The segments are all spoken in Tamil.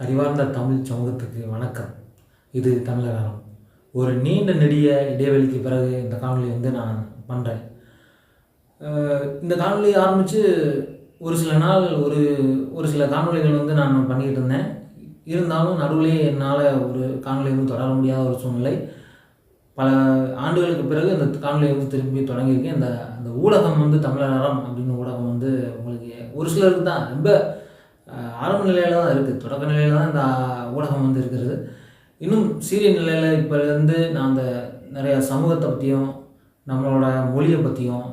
அறிவார்ந்த தமிழ் சமூகத்துக்கு வணக்கம். இது தமிழகம் ஒரு நீண்ட நெடிய இடைவெளிக்கு பிறகு இந்த காணொலி வந்து நான் பண்ணுறேன் இந்த காணொலி ஆரம்பித்து ஒரு சில நாள் ஒரு ஒரு சில காணொலிகள் வந்து நான் பண்ணிக்கிட்டு இருந்தேன். இருந்தாலும் நடுவிலேயே என்னால் ஒரு காணொலி வந்து தொடர முடியாத ஒரு சூழ்நிலை. பல ஆண்டுகளுக்கு பிறகு இந்த காணொலியை வந்து திரும்பி தொடங்கியிருக்கேன். இந்த அந்த ஊடகம் வந்து தமிழகம் அப்படின்னு ஊடகம் வந்து உங்களுக்கு ஒரு சிலருக்கு தான் ரொம்ப ஆரம்ப நிலையில் தான் இருக்குது தொடக்க நிலையில் தான் இந்த ஊடகம் வந்து இருக்கிறது. இன்னும் சீரிய நிலையில் இப்போ இருந்து நான் அந்த நிறையா சமூகத்தை பற்றியும் நம்மளோட மொழியை பற்றியும்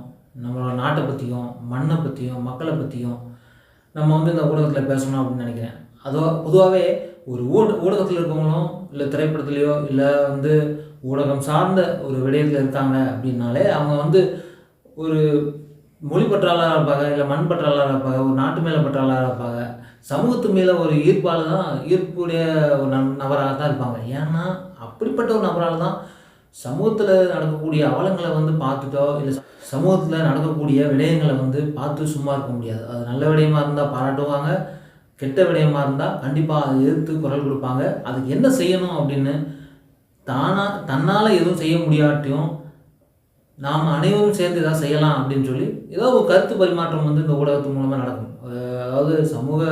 நம்மளோட நாட்டை பற்றியும் மண்ணை பற்றியும் மக்களை பற்றியும் நம்ம வந்து இந்த ஊடகத்தில் பேசணும் அப்படின்னு நினைக்கிறேன். அதோ பொதுவாகவே ஒரு ஊட ஊடகத்தில் இருக்கவங்களும் இல்லை திரைப்படத்துலேயோ இல்லை வந்து ஊடகம் சார்ந்த ஒரு விடயத்தில் இருக்காங்க அப்படின்னாலே அவங்க வந்து ஒரு மொழி பற்றாளராக இருப்பாங்க இல்லை மண் பற்றாளராக இருப்பாங்க ஒரு நாட்டு மேலே பற்றாளராக இருப்பாங்க. சமூகத்து மேலே ஒரு ஈர்ப்பால் தான் ஈர்ப்புடைய ஒரு நம் நபராக தான் இருப்பாங்க. ஏன்னா அப்படிப்பட்ட ஒரு நபரால் தான் சமூகத்தில் நடக்கக்கூடிய அவலங்களை வந்து பார்த்துட்டோ இல்லை சமூகத்தில் நடக்கக்கூடிய விடயங்களை வந்து பார்த்து சும்மா இருக்க முடியாது. அது நல்ல விடயமா இருந்தால் பாராட்டுவாங்க கெட்ட விடயமா இருந்தால் கண்டிப்பாக அதை எதிர்த்து குரல் கொடுப்பாங்க. அதுக்கு என்ன செய்யணும் அப்படின்னு தானாக தன்னால் எதுவும் செய்ய முடியாட்டியும் நாம் அனைவரும் சேர்ந்து ஏதாவது செய்யலாம் அப்படின்னு சொல்லி ஏதோ ஒரு கருத்து பரிமாற்றம் வந்து இந்த ஊடகத்து மூலமாக நடக்கும். அதாவது சமூக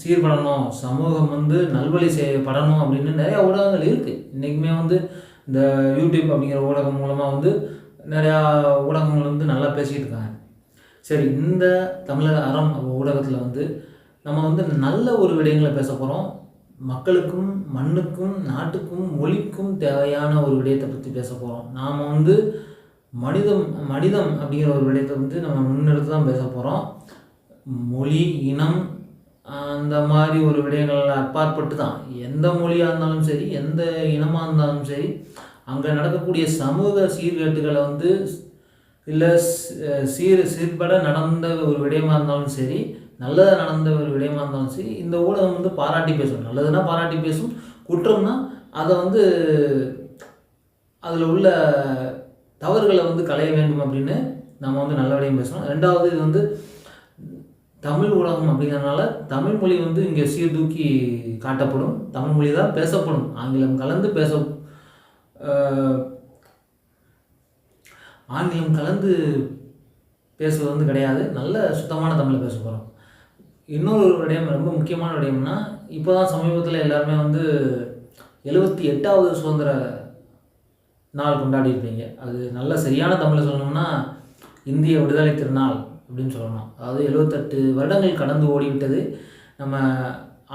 சீர்படணும் சமூகம் வந்து நல்வழி செய்யப்படணும் அப்படின்னு நிறையா ஊடகங்கள் இருக்குது இன்றைக்குமே வந்து இந்த யூடியூப் அப்படிங்கிற ஊடகம் மூலமாக வந்து நிறையா ஊடகங்கள் வந்து நல்லா பேசிக்கிட்டு இருக்காங்க. சரி இந்த தமிழக அறம் ஊடகத்தில் வந்து நம்ம வந்து நல்ல ஒரு விடயங்களை பேச போகிறோம் மக்களுக்கும் மண்ணுக்கும் நாட்டுக்கும் மொழிக்கும் தேவையான ஒரு விடயத்தை பற்றி பேச போகிறோம் நாம் வந்து மனிதம் மனிதம் அப்படிங்கிற ஒரு விடயத்தை வந்து நம்ம முன்னெடுத்து தான் பேச போகிறோம் மொழி இனம் அந்த மாதிரி ஒரு விடயங்கள் அப்பாற்பட்டு தான். எந்த மொழியாக இருந்தாலும் சரி எந்த இனமாக இருந்தாலும் சரி அங்கே நடக்கக்கூடிய சமூக சீர்கேட்டுகளை வந்து இல்லை சீர் சீர்பட நடந்த ஒரு விடயமாக இருந்தாலும் சரி நல்லதாக நடந்த ஒரு விடயமாக இருந்தாலும் சரி இந்த ஊடகம் வந்து பாராட்டி பேசும். நல்லதுன்னா பாராட்டி பேசும். குற்றம்னா அதை வந்து அதில் உள்ள தவறுகளை வந்து களைய வேண்டும் அப்படின்னு நம்ம வந்து நல்ல விடயம் பேசணும் ரெண்டாவது இது வந்து தமிழ் ஊடகம் அப்படிங்கிறதுனால தமிழ் மொழி வந்து இங்கே சீர்தூக்கி காட்டப்படும். தமிழ் மொழி தான் பேசப்படும். ஆங்கிலம் கலந்து பேச ஆங்கிலம் கலந்து பேசுவது வந்து கிடையாது. நல்ல சுத்தமான தமிழில் பேச போகிறோம் இன்னொரு விடயம் ரொம்ப முக்கியமான விடயம்னா இப்போ தான் சமீபத்தில் எல்லாருமே வந்து எழுபத்தி எட்டாவது சுதந்திர நாள் கொண்டாடி இருப்பீங்க அது நல்ல சரியான தமிழில் சொல்லணும்னா இந்திய விடுதலை திருநாள் அப்படின்னு சொல்லணும். அதாவது எழுபத்தெட்டு வருடங்கள் கடந்து ஓடிவிட்டது. நம்ம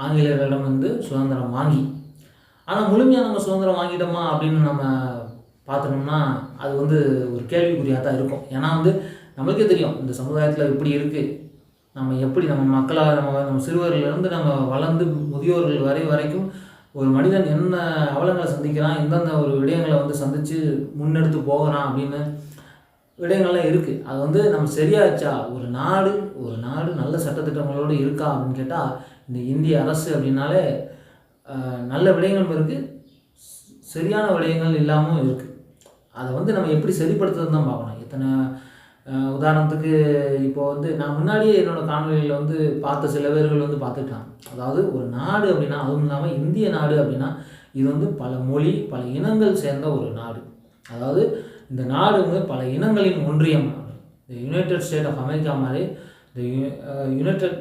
ஆங்கிலேயர்களிடம் வந்து சுதந்திரம் வாங்கி ஆனால் முழுமையாக நம்ம சுதந்திரம் வாங்கிட்டோமா அப்படின்னு நம்ம பார்த்தோம்னா அது வந்து ஒரு கேள்விக்குறியாக தான் இருக்கும். ஏன்னா வந்து நம்மளுக்கே தெரியும் இந்த சமுதாயத்தில் இப்படி இருக்குது நம்ம எப்படி நம்ம மக்களாக நம்ம நம்ம சிறுவர்களிலிருந்து நம்ம வளர்ந்து முதியோர்கள் வரை வரைக்கும் ஒரு மனிதன் என்ன அவலங்களை சந்திக்கிறான் எந்தெந்த ஒரு விடயங்களை வந்து சந்தித்து முன்னெடுத்து போகிறான் அப்படின்னு விடயங்கள்லாம் இருக்குது அது வந்து நம்ம சரியாச்சா? ஒரு நாடு ஒரு நாடு நல்ல சட்டத்திட்டங்களோடு இருக்கா அப்படின்னு கேட்டால் இந்த இந்திய அரசு அப்படின்னாலே நல்ல விடயங்களும் இருக்குது சரியான விடயங்கள் இல்லாமல் இருக்குது அதை வந்து நம்ம எப்படி சரிப்படுத்துறதுன்னு தான் பார்க்கணும். எத்தனை உதாரணத்துக்கு இப்போ வந்து நான் முன்னாடியே என்னோடய காணொலியில் வந்து பார்த்த சில பேர்கள் வந்து பார்த்துட்டாங்க. அதாவது ஒரு நாடு அப்படின்னா அதுவும் இல்லாமல் இந்திய நாடு அப்படின்னா இது வந்து பல மொழி பல இனங்கள் சேர்ந்த ஒரு நாடு. அதாவது இந்த நாடு வந்து பல இனங்களின் ஒன்றியம். இந்த யுனைடெட் ஸ்டேட் ஆஃப் அமெரிக்கா மாதிரி இந்த யுனைடெட்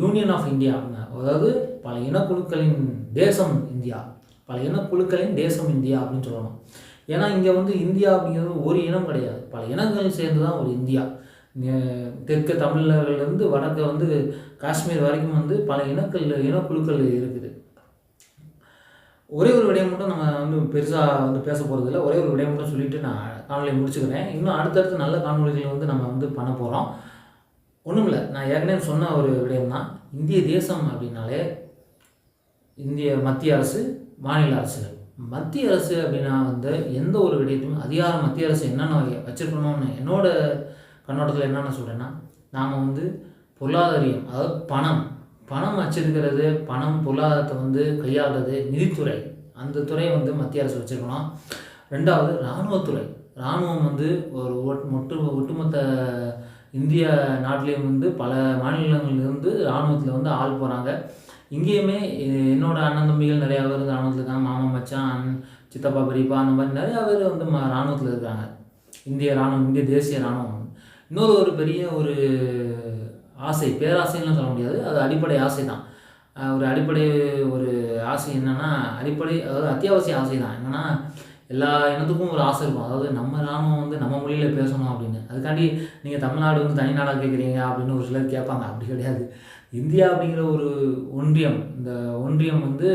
யூனியன் ஆஃப் இந்தியா அதாவது பல இனக்குழுக்களின் தேசம் இந்தியா. பல இனக்குழுக்களின் தேசம் இந்தியா அப்படின்னு சொல்லணும் ஏன்னா இங்கே வந்து இந்தியா அப்படிங்கிறது ஒரு இனம் கிடையாது. பல இனங்கள் சேர்ந்து தான் ஒரு இந்தியா. தெற்கு தமிழர்கள்லேருந்து வடக்க வந்து காஷ்மீர் வரைக்கும் வந்து பல இனக்கள் இனக்குழுக்கள் இருக்குது. ஒரே ஒரு விடயம் மட்டும் நம்ம வந்து பெருசாக வந்து பேச போகிறதில்ல ஒரே ஒரு விடயம் மட்டும் சொல்லிவிட்டு நான் காணொலியை முடிச்சுக்கிறேன். இன்னும் அடுத்தடுத்து நல்ல காணொலிகள் வந்து நம்ம வந்து பண்ண போகிறோம் ஒன்றும் இல்லை. நான் ஏற்கனவே சொன்ன ஒரு விடயம் தான் இந்திய தேசம் அப்படின்னாலே இந்திய மத்திய அரசு மாநில அரசுகள். மத்திய அரசு அப்படின்னா வந்து எந்த ஒரு விடயத்தையும் அதிகாரம் மத்திய அரசு என்னென்ன வச்சிருக்கணும்னு என்னோட கண்ணோட்டத்தில் என்னென்ன சொல்கிறேன்னா நாம் வந்து பொருளாதாரியம் அதாவது பணம். பணம் வச்சிருக்கிறது பணம் பொருளாதாரத்தை வந்து கையாளுறது நிதித்துறை. அந்த துறை வந்து மத்திய அரசு வச்சுருக்கணும். ரெண்டாவது இராணுவத்துறை. இராணுவம் வந்து ஒரு ஒட்- ஒட்டு ஒட்டுமொத்த இந்திய நாட்டிலேயும் வந்து பல மாநிலங்களிலிருந்து இராணுவத்தில் வந்து ஆள் போகிறாங்க இங்கேயுமே என்னோடய என்னோட அண்ணன் தம்பிகள் நிறையா பேர் ராணுவத்தில் இருக்காங்க. மாமன் மச்சான் சித்தப்பா பெரியப்பா அந்த மாதிரி நிறையா பேர் வந்து ம இராணுவத்தில் இருக்காங்க. இந்திய இராணுவம் இந்திய தேசிய இராணுவம் இன்னொரு ஒரு பெரிய ஒரு ஆசை பேராசைன்னு சொல்ல முடியாது. அது அடிப்படை ஆசை தான். ஒரு அடிப்படை ஒரு ஆசை என்னென்னா அடிப்படை அதாவது அத்தியாவசிய ஆசை தான். என்னென்னா எல்லா இனத்துக்கும் ஒரு ஆசை இருக்கும். அதாவது நம்ம இராணுவம் வந்து நம்ம மொழியில் பேசணும் அப்படின்னு. அதுக்காண்டி நீங்கள் தமிழ்நாடு வந்து தனி நாடாக கேட்குறீங்க அப்படின்னு ஒரு சிலர் கேட்பாங்க. அப்படி கிடையாது. இந்தியா அப்படிங்கிற ஒரு ஒன்றியம் இந்த ஒன்றியம் வந்து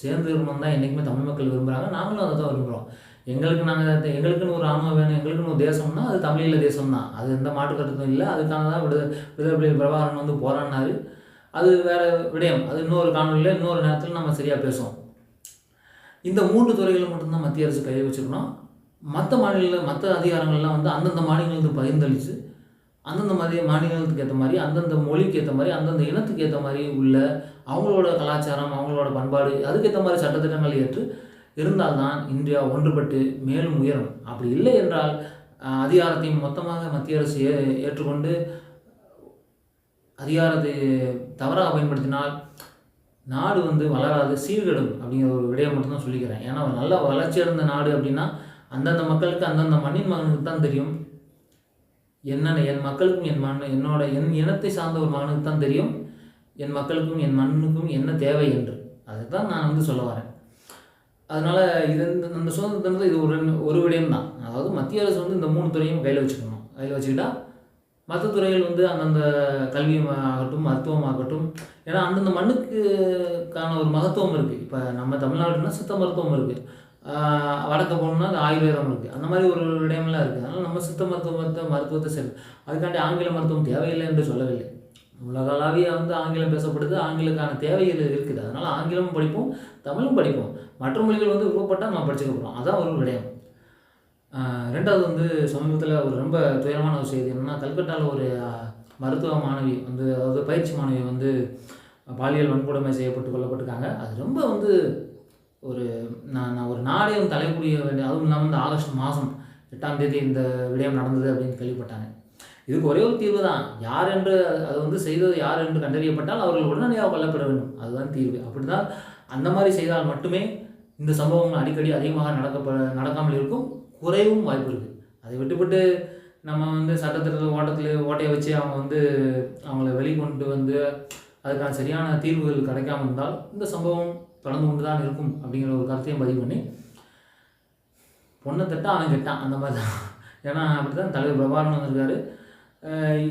சேர்ந்து விரும்பணும் தான் என்றைக்குமே தமிழ் மக்கள் விரும்புகிறாங்க நாங்களும் அதை தான் விரும்புகிறோம் எங்களுக்கு நாங்கள் எங்களுக்குன்னு ஒரு ஆன்மா வேணும் எங்களுக்குன்னு ஒரு தேசம்னா அது தமிழில் தேசம் தான் அது எந்த மாற்று கருத்தும் இல்லை. அதுக்காக தான் விடுதலை விடுதலை பிரபாகரன் வந்து போராடினாரு. அது வேறு விடயம். அது இன்னொரு காணொலியில் இன்னொரு நேரத்தில் நம்ம சரியாக பேசுவோம். இந்த மூன்று துறைகளில் மட்டும்தான் மத்திய அரசு கை வச்சுக்கணும் மற்ற மாநில மற்ற அதிகாரங்கள்லாம் வந்து அந்தந்த மாநிலங்களுக்கு பகிர்ந்தளித்து அந்தந்த மாதிரி மாநிலத்துக்கு ஏற்ற மாதிரி அந்தந்த மொழிக்கு ஏற்ற மாதிரி அந்தந்த இனத்துக்கு ஏற்ற மாதிரி உள்ள அவங்களோட கலாச்சாரம் அவங்களோட பண்பாடு அதுக்கேற்ற மாதிரி சட்டத்திட்டங்கள் ஏற்று இருந்தால்தான் இந்தியா ஒன்றுபட்டு மேலும் உயரும். அப்படி இல்லை என்றால் அதிகாரத்தையும் மொத்தமாக மத்திய அரசு ஏ ஏற்றுக்கொண்டு அதிகாரத்தை தவறாக பயன்படுத்தினால் நாடு வந்து வளராது சீர்கெடும் அப்படிங்கிற ஒரு விடயம் மட்டும்தான் சொல்லிக்கிறேன். ஏன்னா நல்ல வளர்ச்சி அடைந்த நாடு அப்படின்னா அந்தந்த மக்களுக்கு அந்தந்த மண்ணின் மகனுக்கு தான் தெரியும். என்னென்ன என் மக்களுக்கும் என் மண் என்னோட என் இனத்தை சார்ந்த ஒரு மகனுக்கு தான் தெரியும். என் மக்களுக்கும் என் மண்ணுக்கும் என்ன தேவை என்று. அதுதான் நான் வந்து சொல்ல வரேன். அதனால் இது இந்த இந்த சுதந்திர தினத்தில் இது ஒரு ஒரு விடயம் தான். அதாவது மத்திய அரசு வந்து இந்த மூணு துறையும் கையில் வச்சுக்கணும். கையில் வச்சுக்கிட்டா மற்ற துறைகள் வந்து அந்தந்த கல்வி ஆகட்டும் மருத்துவம் ஆகட்டும். ஏன்னா அந்தந்த மண்ணுக்குக்கான ஒரு மகத்துவம் இருக்குது இப்போ நம்ம தமிழ்நாடுனா சித்த மருத்துவம் இருக்குது வடக்க போகணும்னா அது ஆயுர்வேதம் இருக்குது அந்த மாதிரி ஒரு விடயம்லாம் இருக்குது அதனால் நம்ம சித்த மருத்துவத்தை மருத்துவத்தை செல் அதுக்காண்டி ஆங்கில மருத்துவம் தேவையில்லை என்று சொல்லவில்லை. உலகளாவிய வந்து ஆங்கிலம் பேசப்படுது. ஆங்கிலக்கான தேவைகள் இருக்குது. அதனால் ஆங்கிலமும் படிப்போம் தமிழும் படிப்போம். மற்ற மொழிகள் வந்து விருப்பப்பட்டால் நம்ம படிச்சுக்க போகிறோம் அதான் ஒரு விடயம். ரெண்டாவது வந்து சமீபத்தில் ஒரு ரொம்ப துயரமான ஒரு செய்தி என்னென்னா கல்கட்டாவில் ஒரு மருத்துவ மாணவி வந்து அதாவது பயிற்சி மாணவி வந்து பாலியல் வன்கொடுமை செய்யப்பட்டு கொல்லப்பட்டிருக்காங்க. அது ரொம்ப வந்து ஒரு நான் நான் ஒரு நாடே வந்து தலைக்கூடிய வேண்டிய அதுவும் இல்லாமல் இந்த ஆகஸ்ட் மாதம் எட்டாம் தேதி இந்த விடயம் நடந்தது அப்படின்னு கேள்விப்பட்டாங்க. இதுக்கு ஒரே ஒரு தீர்வு தான். யார் என்று அது வந்து செய்தது யார் என்று கண்டறியப்பட்டால் அவர்கள் உடனடியாக கொல்லப்பட வேண்டும். அதுதான் தீர்வு. அப்படி தான் அந்த மாதிரி செய்தால் மட்டுமே இந்த சம்பவங்கள் அடிக்கடி அதிகமாக நடக்கப்ப நடக்காமல் இருக்கும். குறைவும் வாய்ப்பு இருக்குது அதை விட்டுவிட்டு நம்ம வந்து சட்டத்தில் ஓட்டத்தில் ஓட்டையை வச்சு அவங்க வந்து அவங்கள வெளிக்கொண்டு வந்து அதுக்கான சரியான தீர்வுகள் கிடைக்காம இருந்தால் இந்த சம்பவம் தொடர்ந்து கொண்டு தான் இருக்கும் அப்படிங்கிற ஒரு கருத்தையும் பதிவு பண்ணி பொண்ணை தட்டா அவன் கெட்டான் அந்த மாதிரி தான் ஏன்னா அப்படி தான் தலைவர் பிரபாகரன் வந்திருக்காரு.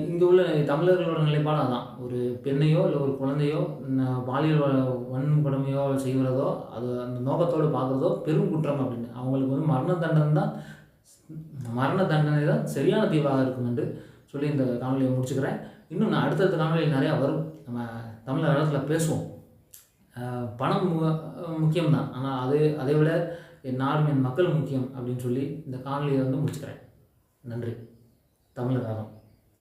இங்கே உள்ள தமிழர்களோட நிலைப்பாடு அதான். ஒரு பெண்ணையோ இல்லை ஒரு குழந்தையோ ந- பாலியல் வன்கொடுமையோ செய்கிறதோ அது அந்த நோக்கத்தோடு பார்க்குறதோ பெரும் குற்றம் அப்படின்னு. அவங்களுக்கு வந்து மரண தண்டனை தான் மரண தண்டனை தான் சரியான தீர்வாக இருக்கும் என்று சொல்லி இந்த காணொலியை முடிச்சுக்கிறேன். இன்னும் நான் அடுத்தடுத்த காணொலியில் நிறையா வரும். நம்ம தமிழ் இடத்துல பேசுவோம். பணம் மு- முக்கியம்தான். ஆனால் அது அதை விட என் நாடும் என் மக்கள் முக்கியம் அப்படின்னு சொல்லி இந்த காணொலியை வந்து முடிச்சுக்கிறேன். நன்றி. தமிழகாரம்